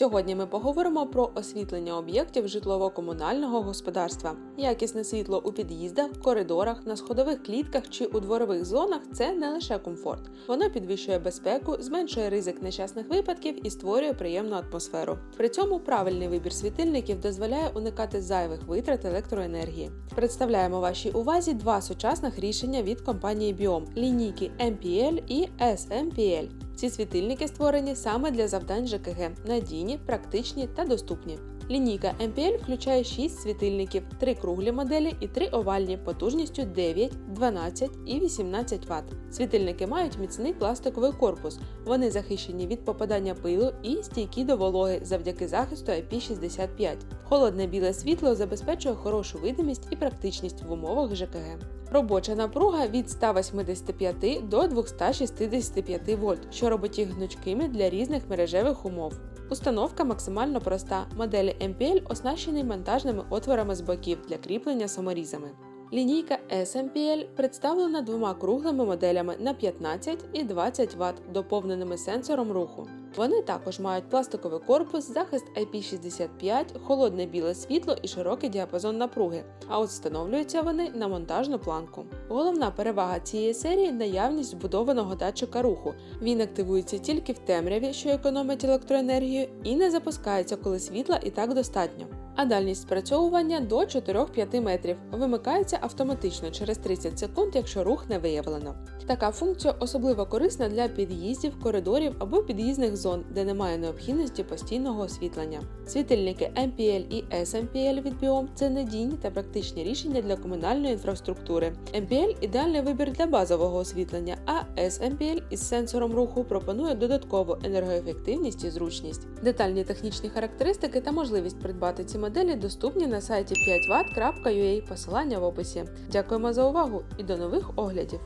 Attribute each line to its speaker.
Speaker 1: Сьогодні ми поговоримо про освітлення об'єктів житлово-комунального господарства. Якісне світло у під'їздах, коридорах, на сходових клітках чи у дворових зонах це не лише комфорт. Воно підвищує безпеку, зменшує ризик нещасних випадків і створює приємну атмосферу. При цьому правильний вибір світильників дозволяє уникати зайвих витрат електроенергії. Представляємо вашій увазі два сучасних рішення від компанії Biom – лінійки MPL і SMPL. Ці світильники створені саме для завдань ЖКГ, надійні, практичні та доступні. Лінійка MPL включає 6 світильників, 3 круглі моделі і 3 овальні потужністю 9, 12 і 18 Вт. Світильники мають міцний пластиковий корпус. Вони захищені від попадання пилу і стійкі до вологи завдяки захисту IP65. Холодне біле світло забезпечує хорошу видимість і практичність в умовах ЖКГ. Робоча напруга від 185 до 265 вольт, що робить їх гнучкими для різних мережевих умов. Установка максимально проста. Моделі MPL оснащені монтажними отворами з боків для кріплення саморізами. Лінійка SMPL представлена двома круглими моделями на 15 і 20 Вт, доповненими сенсором руху. Вони також мають пластиковий корпус, захист IP65, холодне біле світло і широкий діапазон напруги, а от встановлюються вони на монтажну планку. Головна перевага цієї серії наявність збудованого датчика руху. Він активується тільки в темряві, що економить електроенергію, і не запускається, коли світла і так достатньо. А дальність спрацьовування до 4-5 метрів вимикається автоматично через 30 секунд, якщо рух не виявлено. Така функція особливо корисна для під'їздів, коридорів або під'їзних зон, де немає необхідності постійного освітлення. Світильники MPL і SMPL від Biom – це надійні та практичні рішення для комунальної інфраструктури. MPL – ідеальний вибір для базового освітлення, а SMPL із сенсором руху пропонує додаткову енергоефективність і зручність. Детальні технічні характеристики та можливість придбати ці моделі доступні на сайті 5watt.ua, посилання в описі. Дякуємо за увагу і до нових оглядів!